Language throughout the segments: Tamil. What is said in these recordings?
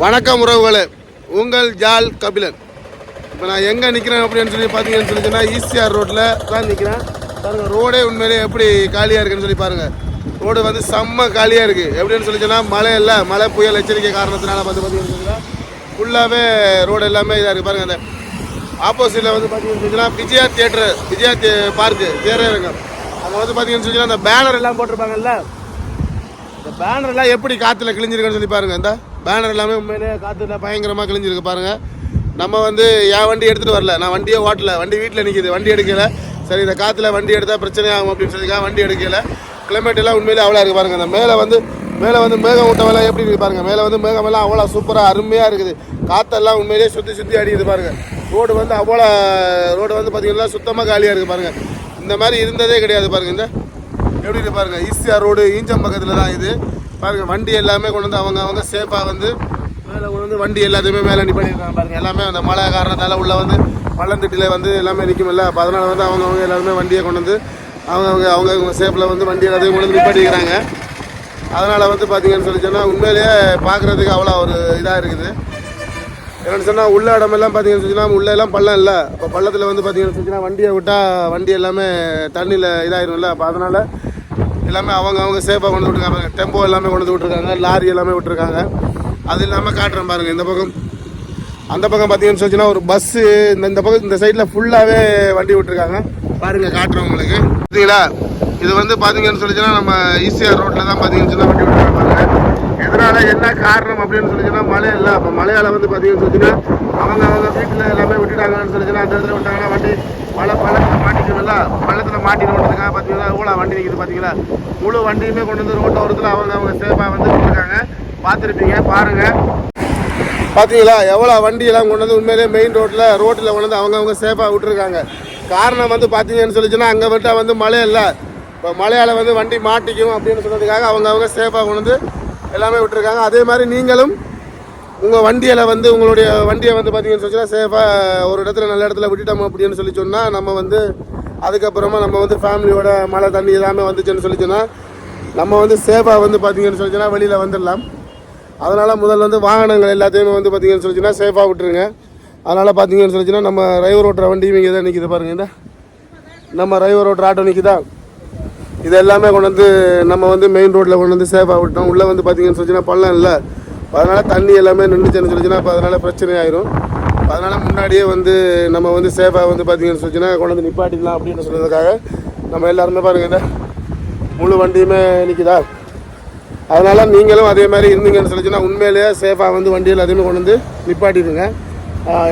வணக்கம் உறவுகளே. உங்கள் ஜால் கபிலன். இப்போ நான் எங்கே நிற்கிறேன் அப்படின்னு சொல்லி பார்த்தீங்கன்னு சொல்லி சொன்னால் ஈசிஆர் ரோட்டில் தான் நிற்கிறேன் பாருங்கள் ரோடே உண்மையிலே எப்படி காலியாக இருக்குன்னு சொல்லி பாருங்கள் ரோடு வந்து செம்ம காலியாக இருக்குது எப்படின்னு சொல்லி சொன்னால் மழை இல்லை மழை புயல் எச்சரிக்கை காரணத்தினால வந்து பார்த்தீங்கன்னு சொன்னால் ஃபுல்லாகவே ரோடு எல்லாமே இதாக இருக்குது பாருங்கள் அந்த ஆப்போசிட்டில் வந்து பார்த்தீங்கன்னு சொன்னால் விஜயா தியேட்டர் விஜயா தே பார்க்கு திரையரங்கம் அங்கே வந்து பார்த்தீங்கன்னு சொல்லி அந்த பேனர் எல்லாம் போட்டிருப்பாங்கல்ல? இந்த பேனர் எல்லாம் எப்படி காற்றுல கிழிஞ்சிருக்குன்னு சொல்லி பாருங்கள் இந்த. பேனர் எல்லாமே உண்மையிலே காற்றுல பயங்கரமாக கிழிஞ்சிருக்கு பாருங்கள் நம்ம வந்து என் வண்டி எடுத்துகிட்டு வரல. நான் வண்டியே ஓட்டல. வண்டி வீட்டில் நிற்கிது வண்டி எடுக்கலை. சரி இந்த காற்றுல வண்டி எடுத்தால் பிரச்சனை ஆகும் அப்படின்னு சொல்லிக்காக வண்டி எடுக்கலை. கிளைமேட் எல்லாம் உண்மையிலே அவ்வளோ இருக்குது பாருங்கள் அந்த மேலே வந்து மேலே வந்து மேகம் ஊட்டமெல்லாம் எப்படி இருக்குது பாருங்க. மேலே வந்து மேகமெல்லாம் அவ்வளோ சூப்பராக அருமையாக இருக்குது. காற்றெல்லாம் உண்மையிலேயே சுற்றி சுற்றி அடிக்குது பாருங்கள் ரோடு வந்து அவ்வளோ ரோடு வந்து பார்த்திங்கன்னா சுத்தமாக காலியாக இருக்குது பாருங்கள் இந்த மாதிரி இருந்ததே கிடையாது பாருங்க. இந்த எப்படி இருக்குது பாருங்கள் ஈஸியாக ரோடு ஈஞ்சம் பக்கத்தில் தான் இது. பாருங்க வண்டி எல்லாமே கொண்டு வந்து அவங்க அவங்க சேஃபாக வந்து மேலே கொண்டு வந்து வண்டி எல்லாத்தையுமே மேலே நிப்பாட்டிருக்காங்க பாருங்க. எல்லாமே அந்த மழை காரணத்தால் உள்ளே வந்து பள்ளந்திட்டில வந்து எல்லாமே நிற்குமில்ல அப்போ அதனால் வந்து அவங்க அவங்க எல்லாருமே வண்டியை கொண்டு வந்து அவங்க அவங்க அவங்க சேஃபில் வந்து வண்டி எல்லாத்தையும் கொண்டு வந்து நிப்பாட்டிக்கிறாங்க. அதனால் வந்து பார்த்தீங்கன்னு சொல்லி சொன்னால் உண்மையிலேயே பார்க்குறதுக்கு அவ்வளோ ஒரு இதாக இருக்குது. என்னென்னு சொன்னால் உள்ள இடமெல்லாம் பார்த்தீங்கன்னு சொன்னால் உள்ள எல்லாம் பள்ளம் இல்லை. இப்போ பள்ளத்தில் வந்து பார்த்தீங்கன்னு சொன்னால் வண்டியை விட்டால் வண்டி எல்லாமே தண்ணியில் இதாயிரும்ல. அப்போ அதனால் எல்லாமே அவங்க அவங்க சேஃபாக கொண்டு விட்டுருக்காங்க. டெம்போ எல்லாமே கொண்டு விட்டுருக்காங்க. லாரி எல்லாமே விட்டுருக்காங்க. அது இல்லாமல் காட்டுறேன் பாருங்கள் இந்த பக்கம். அந்த பக்கம் பார்த்தீங்கன்னு சொல்லிச்சுன்னா ஒரு பஸ்ஸு இந்த இந்த பக்கம் இந்த சைடில் ஃபுல்லாகவே வண்டி விட்டுருக்காங்க. பாருங்கள் காட்டுறேன் உங்களுக்கு. பார்த்தீங்களா இது வந்து பார்த்தீங்கன்னு சொல்லிச்சுன்னா நம்ம ஈசிஆர் ரோட்டில் தான் பார்த்தீங்கன்னு சொன்னால் வண்டி விட்டுருக்காங்க பாருங்க. எதனால என்ன காரணம் அப்படின்னு சொல்லிச்சுன்னா மழை இல்லை அப்போ மழையால் வந்து பார்த்தீங்கன்னு சொல்லிச்சுன்னா அவங்க அவங்க வீட்டில் எல்லாமே விட்டுட்டாங்கன்னு சொல்லிச்சுன்னா அந்த இடத்துல விட்டாங்கன்னா வண்டி மழை பள்ளத்தில் மாட்டிக்கணும்ல? பள்ளத்தில் மாட்டிக்கணுன்றதுக்காக பார்த்தீங்கன்னா எவ்வளோ வண்டி நிற்கிது பார்த்தீங்களா முழு வண்டியுமே கொண்டு வந்து ரோட்டை ஓரத்தில் அவங்க அவங்க சேஃபாக வந்து விட்டுருக்காங்க பார்த்துருப்பீங்க பாருங்கள் பார்த்தீங்களா எவ்வளோ வண்டியெல்லாம் கொண்டு வந்து உண்மையிலேயே மெயின் ரோட்டில் ரோட்டில் கொண்டு வந்து அவங்கவுங்க சேஃபாக விட்டுருக்காங்க. காரணம் வந்து பார்த்தீங்கன்னு சொல்லிச்சுன்னா அங்கே விட்டால் வந்து மழை இல்லை. இப்போ மழையால் வந்து வண்டி மாட்டிக்கும் அப்படின்னு சொன்னதுக்காக அவங்கவுங்க சேஃபாக கொண்டு வந்து எல்லாமே விட்டுருக்காங்க. அதே மாதிரி நீங்களும் உங்கள் வண்டியில் வந்து உங்களுடைய வண்டியை வந்து பார்த்தீங்கன்னு சொன்னால் சேஃபாக ஒரு இடத்துல நல்ல இடத்துல விட்டுட்டோம் அப்படின்னு சொல்லி சொன்னால் நம்ம வந்து அதுக்கப்புறமா நம்ம வந்து ஃபேமிலியோட மழை தண்ணி எல்லாமே வந்துச்சுன்னு சொல்லி சொன்னால் நம்ம வந்து சேஃபாக வந்து பார்த்தீங்கன்னு சொல்லி சொன்னால் வெளியில் வந்துடலாம். அதனால் முதல்ல வந்து வாகனங்கள் எல்லாத்தையுமே வந்து பார்த்தீங்கன்னு சொல்லிச்சுன்னா சேஃபாக விட்டுருங்க. அதனால் பார்த்தீங்கன்னு சொல்லிச்சுன்னா நம்ம ரைவர் ஓட்டுற வண்டியும் இங்கே தான் நிற்கிது பாருங்க இந்த. நம்ம ரைவர் ஓட்டுற ஆட்டோ நிற்கிதா இது எல்லாமே கொண்டு வந்து நம்ம வந்து மெயின் ரோட்டில் கொண்டு வந்து சேஃபாக விட்டோம் உள்ளே வந்து பார்த்தீங்கன்னு சொல்லிச்சுன்னா பள்ளம் இல்லை. அதனால் தண்ணி எல்லாமே நின்றுச்சுன்னு சொல்லிச்சுன்னா அப்போ அதனால் பிரச்சனை ஆயிரும் அதனால் முன்னாடியே வந்து நம்ம வந்து சேஃபாக வந்து பார்த்தீங்கன்னு சொல்லிச்சுன்னா கொண்டு வந்து நிப்பாட்டிடலாம் அப்படின்னு சொல்கிறதுக்காக நம்ம எல்லாருமே பாருங்கள் இந்த முழு வண்டியுமே நிற்கிதா அதனால் நீங்களும் அதே மாதிரி இருந்தீங்கன்னு சொல்லிச்சுன்னா உண்மையிலேயே சேஃபாக வந்து வண்டியில் அதேமாதிரி கொண்டு வந்து நிப்பாட்டிடுங்க.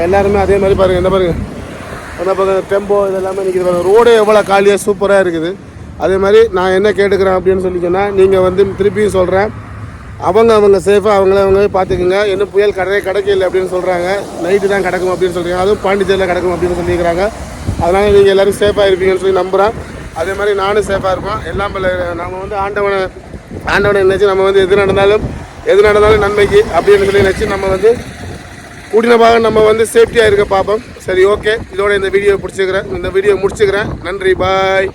எல்லாருமே அதே மாதிரி பாருங்கள் என்ன பாருங்கள் என்ன பாருங்கள் டெம்போ இதெல்லாமே நிற்கிது பாருங்கள் ரோடே எவ்வளோ காலியாக சூப்பராக இருக்குது. அதே மாதிரி நான் என்ன கேட்டுக்கிறேன் அப்படின்னு சொல்லி சொன்னால் நீங்கள் வந்து திருப்பியும் சொல்கிறேன் அவங்க அவங்க சேஃபாக அவங்கள அவங்க பார்த்துக்குங்க. இன்னும் புயல் கடை கிடைக்கல அப்படின்னு சொல்கிறாங்க நைட்டு தான் கிடக்கும் அப்படின்னு சொல்கிறாங்க அதுவும் பாண்டிச்சேரியில் கிடக்கும் அப்படின்னு சொல்லியிருக்கிறாங்க. அதனால் நீங்கள் எல்லோரும் சேஃபாக இருப்பீங்கன்னு சொல்லி நம்புகிறேன் அதே மாதிரி நானும் சேஃபாக இருப்பேன். எல்லாம் நம்ம வந்து ஆண்டவனை ஆண்டவனை நினச்சி நம்ம வந்து எது நடந்தாலும் எது நடந்தாலும் நன்மைக்கு அப்படின்னு சொல்லி நினச்சி நம்ம வந்து கூட்டினமாக நம்ம வந்து சேஃப்டியாக இருக்க பார்ப்போம். சரி ஓகே இதோட இந்த வீடியோ பிடிச்சிக்கிறேன் இந்த வீடியோ முடிச்சுக்கிறேன். நன்றி. பாய்